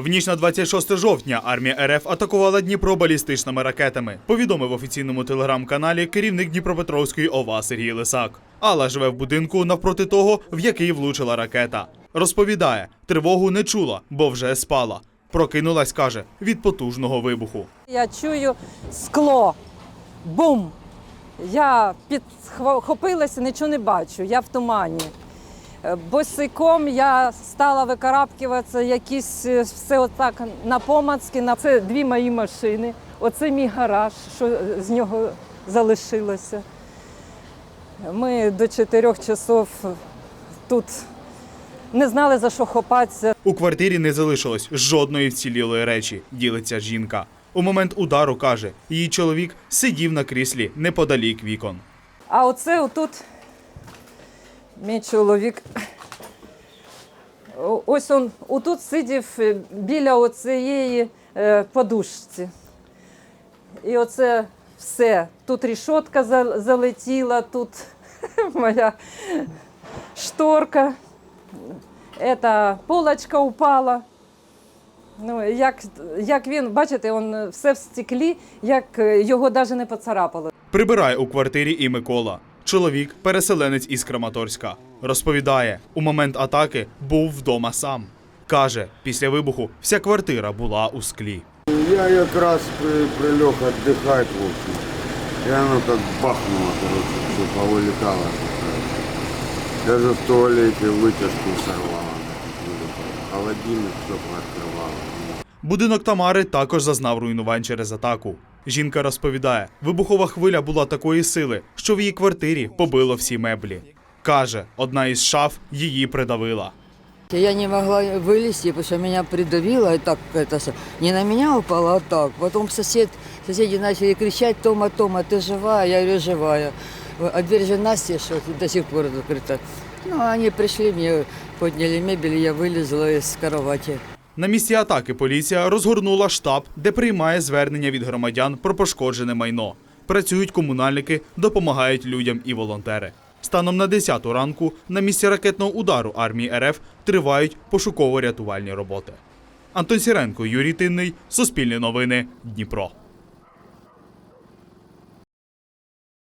В ніч на 26 жовтня армія РФ атакувала Дніпро балістичними ракетами. Повідомив в офіційному телеграм-каналі керівник Дніпропетровської ОВА Сергій Лисак. Алла живе в будинку навпроти того, в який влучила ракета. Розповідає, тривогу не чула, бо вже спала. Прокинулась, каже, від потужного вибуху. Я чую скло. Бум! Я підхопилася, нічого не бачу, я в тумані. Босиком я стала викарабкуватися, якісь е, все отак напомацки. На це дві мої машини. Оце мій гараж, що е, з нього залишилося. Ми до чотирьох часов тут не знали за що хопатися. У квартирі не залишилось жодної вцілілої речі, ділиться жінка. У момент удару каже, її чоловік сидів на кріслі неподалік вікон. А оце отут мій чоловік. Ось он отут сидів е, біля оцієї е, подушці. І оце все. Тут рішотка залетіла, тут моя шторка, Ета полочка упала. Ну, як, як він, бачите, він все в стеклі, як е, його навіть не поцарапало. Прибирає у квартирі і Микола. Чоловік переселенець із Краматорська. Розповідає, у момент атаки був вдома сам. Каже, після вибуху вся квартира була у склі. Я якраз при, прилег отдыхать, в общем. И оно так бахнуло, короче, все повылетало. Даже в туалете вытяжку сорвало. Холодильник все пооткрывало. Будинок Тамари також зазнав руйнувань через атаку. Жінка розповідає, вибухова хвиля була такої сили, що в її квартирі побило всі меблі. Каже, одна із шаф її придавила. Я не могла вылезти, потому что меня придавило, и так это с- не на меня упало, а так. Потом сосед, соседи начали кричать, Тома, Тома, ты живая? Я говорю, живая. А дверь же настежь, вот до сих пор закрыта. Ну, они пришли, мне подняли мебель, и я вылезла из кровати. На місці атаки поліція розгорнула штаб, де приймає звернення від громадян про пошкоджене майно. Працюють комунальники, допомагають людям і волонтери. Станом на 10 ранку на місці ракетного удару армії РФ тривають пошуково-рятувальні роботи. Антон Сіренко, Юрій Тинний, Суспільне новини, Дніпро.